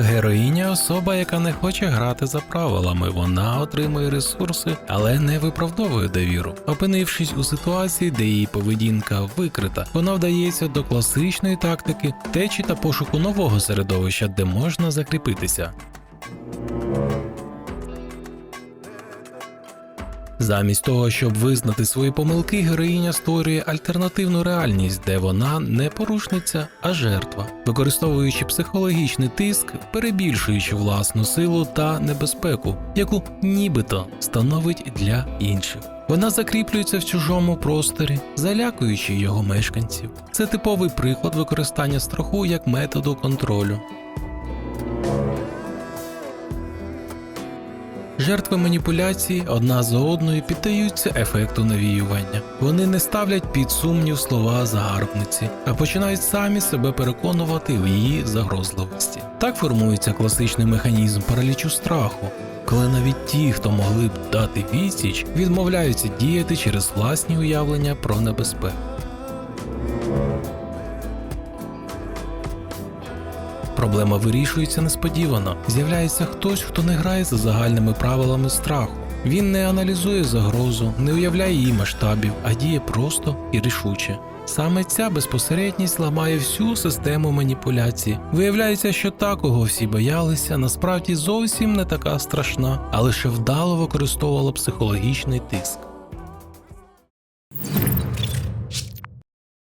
Героїня особа, яка не хоче грати за правилами. Вона отримує ресурси, але не виправдовує довіру. Опинившись у ситуації, де її поведінка викрита, вона вдається до класичної тактики течі та пошуку нового середовища, де можна закріпитися. Замість того, щоб визнати свої помилки, героїня створює альтернативну реальність, де вона не порушниця, а жертва, використовуючи психологічний тиск, перебільшуючи власну силу та небезпеку, яку нібито становить для інших. Вона закріплюється в чужому просторі, залякуючи його мешканців. Це типовий приклад використання страху як методу контролю. Жертви маніпуляції одна за одною піддаються ефекту навіювання. Вони не ставлять під сумнів слова загарбниці, а починають самі себе переконувати в її загрозливості. Так формується класичний механізм паралічу страху, коли навіть ті, хто могли б дати відсіч, відмовляються діяти через власні уявлення про небезпеку. Проблема вирішується несподівано. З'являється хтось, хто не грає за загальними правилами страху. Він не аналізує загрозу, не уявляє її масштабів, а діє просто і рішуче. Саме ця безпосередність ламає всю систему маніпуляції. Виявляється, що та, кого всі боялися, насправді зовсім не така страшна, а лише вдало використовувала психологічний тиск.